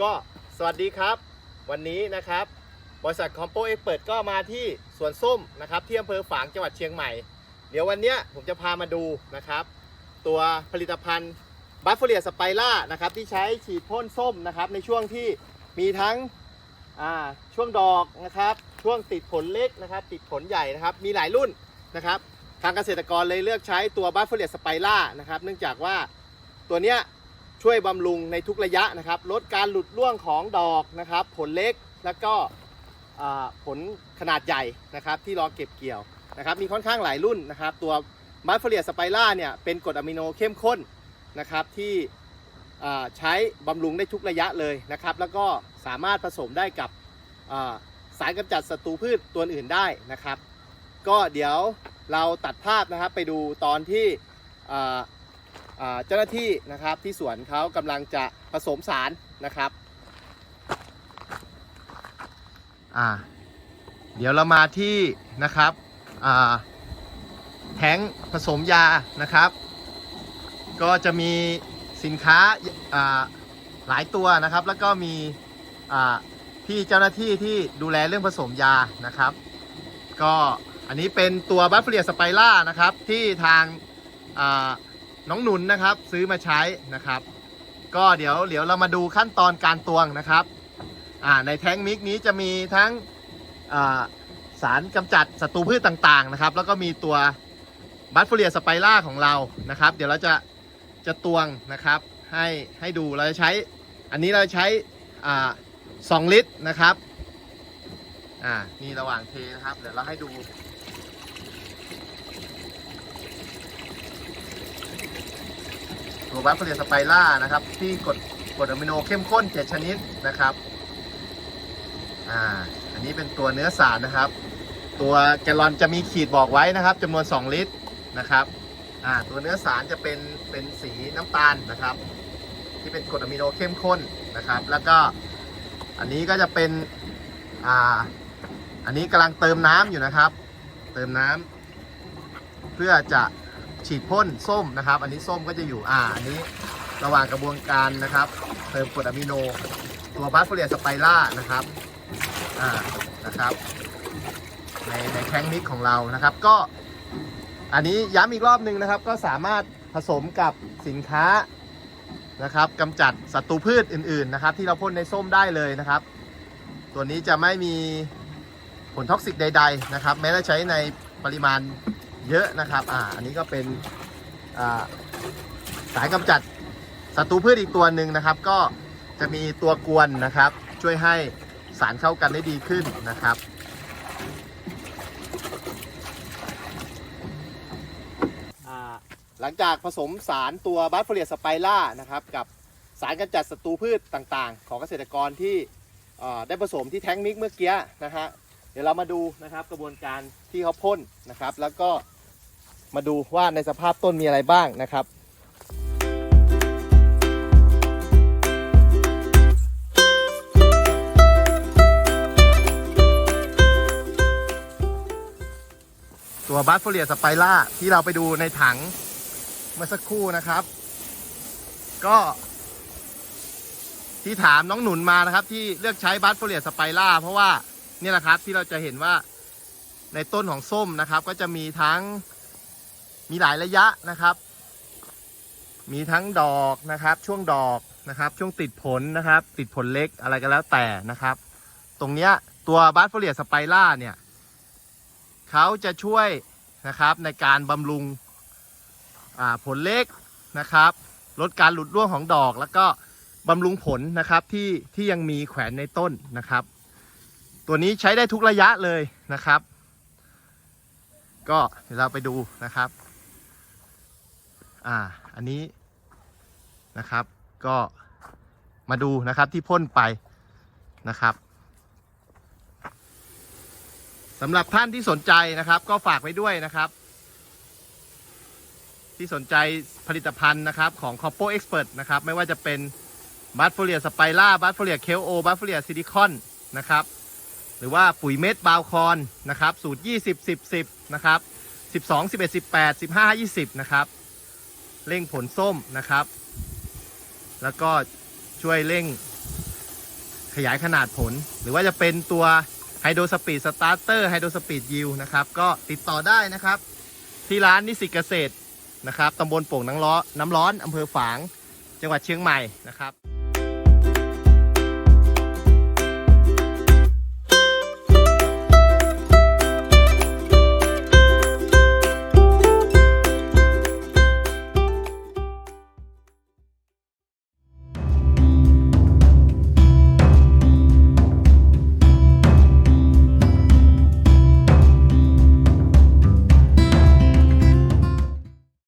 ก็สวัสดีครับ วันนี้นะครับ บริษัทคอมโปเอ็กเปิดก็มาที่สวนส้มนะครับที่อำเภอฝางจังหวัดเชียงใหม่ เดี๋ยววันนี้ผมจะพามาดูนะครับ ตัวผลิตภัณฑ์บัฟเฟเลียสไปล่านะครับที่ใช้ฉีดพ่นส้มนะครับในช่วงที่มีทั้งช่วงดอกนะครับช่วงติดผลเล็กนะครับ ติดผลใหญ่นะครับ มีหลายรุ่นนะครับ ทางเกษตรกรเลยเลือกใช้ตัวบัฟเฟเลียสไปล่านะครับ เนื่องจากว่าตัวเนี้ย ช่วยบำรุงในทุกระยะนะครับ ลดการหลุดร่วงของดอกนะครับ ผลเล็กแล้วก็ผลขนาดใหญ่นะครับที่รอเก็บเกี่ยวนะครับ มีค่อนข้างหลายรุ่นนะครับ ตัวบัฟเฟเลียสไปล่าเนี่ยเป็นกรดอะมิโนเข้มข้นนะครับที่ใช้บำรุงได้ทุกระยะเลยนะครับ แล้วก็สามารถผสมได้กับสารกำจัดศัตรูพืชตัวอื่นได้นะครับ ก็เดี๋ยวเราตัดภาพนะครับไปดูตอนที่ เจ้าหน้าที่นะครับที่สวนเขากำลังจะผสมสารนะครับอ่าเดี๋ยวเรามาที่นะครับอ่าแท้งผสมยานะครับ ก็จะมีสินค้าอ่าหลายตัวนะครับ แล้วก็มีอ่าพี่เจ้าหน้าที่ที่ดูแลเรื่องผสมยานะครับ ก็อันนี้เป็นตัวบัฟเฟียสไปล่านะครับที่ทางอ่า น้องหนุนนะครับ ซื้อมาใช้นะครับ ก็เดี๋ยวเดี๋ยวเรามาดูขั้นตอนการตวงนะครับอ่าในแท้งมิกนี้จะมีทั้งสารกำจัดศัตรูพืชต่างๆนะครับ แล้วก็มีตัวบัตเฟเลียสไปล่าของเรานะครับ เดี๋ยวเราจะจะตวงนะครับให้ให้ดูเราจะใช้อันนี้เราใช้อ่าสองลิตรนะครับอ่านี่ระหว่างเทนะครับ เดี๋ยวเราให้ดู วแบคทีเรียสไปล่านะครับ ที่กดกรดอะมิโนเข้มข้น 7 ชนิดนะครับอ่าอันนี้เป็นตัวเนื้อสารนะครับ ตัวแกลลอนจะมีขีดบอกไว้นะครับจำนวน 2 ลิตรนะครับอ่าตัวเนื้อสารจะเป็นเป็นสีน้ำตาลนะครับ ที่เป็นกรดอะมิโนเข้มข้นนะครับ แล้วก็อันนี้ก็จะเป็นอ่าอันนี้กำลังเติมน้ำอยู่นะครับ เติมน้ำเพื่อจะ ฉีดพ่นส้มนะครับ อันนี้ส้มก็จะอยู่อ่าอันนี้ระหว่างกระบวนการนะครับเติมกรดอะมิโน ตัวบัสเฟเลียสไปล่านะครับอ่านะครับในในแข้งมิกของเรานะครับก็ อันนี้ย้ำอีกรอบหนึ่งนะครับ ก็สามารถผสมกับสินค้านะครับกำจัดศัตรูพืชอื่นๆนะครับ ที่เราพ่นในส้มได้เลยนะครับ ตัวนี้จะไม่มีผลท็อกซิกใด ๆ นะครับ แม้จะใช้ในปริมาณ เยอะนะครับอ่าอันนี้ก็เป็นอ่าสารกำจัดศัตรูพืชอีกตัวหนึ่งนะครับ ก็จะมีตัวกวนนะครับ ช่วยให้สารเข้ากันได้ดีขึ้นนะครับอ่าหลังจากผสมสารตัวบัฟเฟเลียสไปล่านะครับกับสารกำจัดศัตรูพืชต่างๆ ของเกษตรกรที่อ่อได้ผสมที่แท้งมิกเมื่อกี้นะฮะเดี๋ยวเรามาดูนะครับกระบวนการที่เขาพ่นนะครับ แล้วก็ มาดูว่าในสภาพต้นมีอะไรบ้างนะครับตัวบัสโฟเลียสไปล่าที่เราไปดูในถังเมื่อสักครู่นะครับ ก็ ที่ถามน้องหนุนมานะครับ ที่เลือกใช้บัสโฟเลียสไปล่าเพราะว่านี่แหละครับที่เราจะเห็นว่าในต้นของส้มนะครับ ก็จะมีทั้ง มีหลายระยะนะครับ มีทั้งดอกนะครับ ช่วงดอกนะครับ ช่วงติดผลนะครับ ติดผลเล็กอะไรก็แล้วแต่นะครับ ตรงเนี้ยตัวบัสโฟเลียสไปล่าเนี่ยเขาจะช่วยนะครับในการบำรุงผลเล็กนะครับ ลดการหลุดร่วงของดอกแล้วก็บำรุงผลนะครับที่ที่ยังมีแขวนในต้นนะครับ ตัวนี้ใช้ได้ทุกระยะเลยนะครับ ก็เดี๋ยวเราไปดูนะครับ อ่า อันนี้นะครับ ก็มาดูนะครับที่พ่นไปนะครับสำหรับท่านที่สนใจนะครับ ก็ฝากไว้ด้วยนะครับ ที่สนใจผลิตภัณฑ์นะครับของ c o p p o Expert นะครับ ไม่ว่าจะเป็นบัตโฟเลียสไปล่าบัตโฟเลียเคลโอบัตโฟเลียซิลิคอนนะครับ หรือว่าปุ๋ยเม็ดบาวคอนนะครับสูตร 20 10 10 นะครับ 12 11 18 15 20 นะครับ เร่งผลส้มนะครับ แล้วก็ช่วยเร่งขยายขนาดผล หรือว่าจะเป็นตัวไฮโดรสปีดสตาร์เตอร์ไฮโดรสปีดยิวนะครับ ก็ติดต่อได้นะครับ ที่ร้านนิสิตเกษตรนะครับตำบลโป่งน้ำร้อนน้ำร้อนอำเภอฝาง จังหวัดเชียงใหม่นะครับ